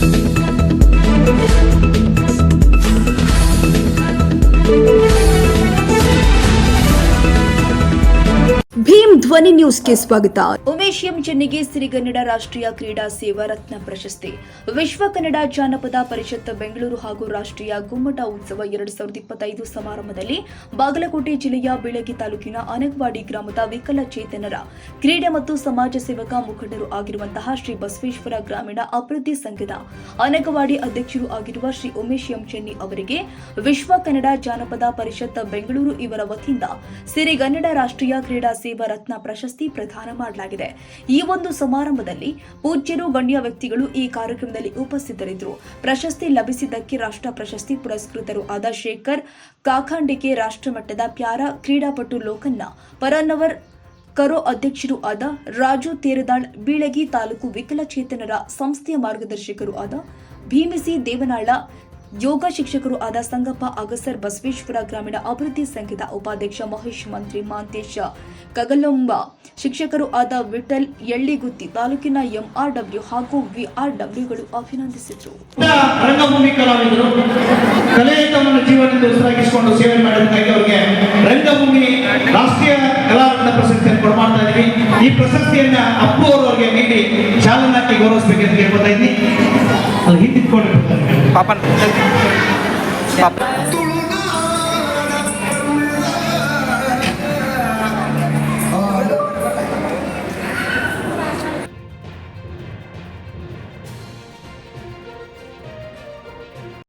Thank you. ಧ್ವನಿ ನ್ಯೂಸ್ಗೆ ಸ್ವಾಗತ. ಉಮೇಶ್ ಎಂ ಚೆನ್ನಿಗೆ ಸಿರಿಗನ್ನಡ ರಾಷ್ಟ್ರೀಯ ಕ್ರೀಡಾ ಸೇವಾ ರತ್ನ ಪ್ರಶಸ್ತಿ. ವಿಶ್ವ ಕನ್ನಡ ಜಾನಪದ ಪರಿಷತ್ ಬೆಂಗಳೂರು ಹಾಗೂ ರಾಷ್ಟ್ರೀಯ ಗುಮ್ಮಟ ಉತ್ಸವ ಎರಡ್ ಸಾವಿರದ ಇಪ್ಪತ್ತೈದು ಸಮಾರಂಭದಲ್ಲಿ ಬಾಗಲಕೋಟೆ ಜಿಲ್ಲೆಯ ಬೀಳಗಿ ತಾಲೂಕಿನ ಅನಗವಾಡಿ ಗ್ರಾಮದ ವಿಕಲಚೇತನರ, ಕ್ರೀಡೆ ಮತ್ತು ಸಮಾಜ ಸೇವಕ ಮುಖಂಡರು ಆಗಿರುವಂತಹ ಶ್ರೀ ಬಸವೇಶ್ವರ ಗ್ರಾಮೀಣ ಅಭಿವೃದ್ಧಿ ಸಂಘದ ಅನಗವಾಡಿ ಅಧ್ಯಕ್ಷರು ಆಗಿರುವ ಶ್ರೀ ಉಮೇಶ್ ಎಂ ಚೆನ್ನಿ ಅವರಿಗೆ ವಿಶ್ವ ಕನ್ನಡ ಜಾನಪದ ಪರಿಷತ್ ಬೆಂಗಳೂರು ಇವರ ವತಿಯಿಂದ ಸಿರಿಗನ್ನಡ ರಾಷ್ಟ್ರೀಯ ಕ್ರೀಡಾ ಸೇವಾ ರತ್ನ ಪ್ರಶಸ್ತಿ ಪ್ರದಾನ ಮಾಡಲಾಗಿದೆ. ಈ ಒಂದು ಸಮಾರಂಭದಲ್ಲಿ ಪೂಜ್ಯರು, ಗಣ್ಯ ವ್ಯಕ್ತಿಗಳು ಈ ಕಾರ್ಯಕ್ರಮದಲ್ಲಿ ಉಪಸ್ಥಿತರಿದ್ದರು. ಪ್ರಶಸ್ತಿ ಲಭಿಸಿದ್ದಕ್ಕೆ ರಾಷ್ಟ್ರ ಪ್ರಶಸ್ತಿ ಪುರಸ್ಕೃತರು ಆದ ಶೇಖರ್, ಕಾಖಾಂಡಿಕೆ ರಾಷ್ಟ್ರಮಟ್ಟದ ಪ್ಯಾರಾ ಕ್ರೀಡಾಪಟು ಲೋಕನ್ನ ಪರನ್ನವರ್ ಕರೋ ಅಧ್ಯಕ್ಷರು ಆದ ರಾಜು ತೇರದಾಳ್, ಬೀಳಗಿ ತಾಲೂಕು ವಿಕಲಚೇತನರ ಸಂಸ್ಥೆಯ ಮಾರ್ಗದರ್ಶಕರು ಆದ ಭೀಮಿಸಿ ದೇವನಾಳ ಯೋಗ ಶಿಕ್ಷಕರು ಆದ ಸಂಗಪ್ಪ ಅಗಸರ್ ಬಸವೇಶ್ವರ ಗ್ರಾಮೀಣ ಅಭಿವೃದ್ಧಿ ಸಂಘದ ಉಪಾಧ್ಯಕ್ಷ ಮಹೇಶ್ ಮಂತ್ರಿ ಮಾಂತೇಶ ಕಗಲೊಂಬ. ಶಿಕ್ಷಕರು ಆದ ವಿಠಲ್ ಎಳ್ಳಿಗುತ್ತಿ ತಾಲೂಕಿನ ಎಂಆರ್ಡಬ್ಲ್ಯೂ ಹಾಗೂ ವಿಆರ್ಡಬ್ಲ್ಯೂಗಳು ಅಭಿನಂದಿಸಿದರು. ರಂಗಭೂಮಿ ಕಲಾವಿದರು ತಮ್ಮ ಅವರಿಗೆ ಈ ಪ್ರಶಸ್ತಿಯನ್ನ ಅಪ್ಪು ಅವರವರಿಗೆ ನೀಡಿ ಚಾಲನೆ ಹಾಕಿ ಗೌರವಿಸಬೇಕೆಂದು ಕೇಳ್ಕೊತಾ ಇದ್ದೀನಿ. ಅಲ್ಲಿ ಹಿಂದಿಟ್ಕೊಂಡು papan. Papan.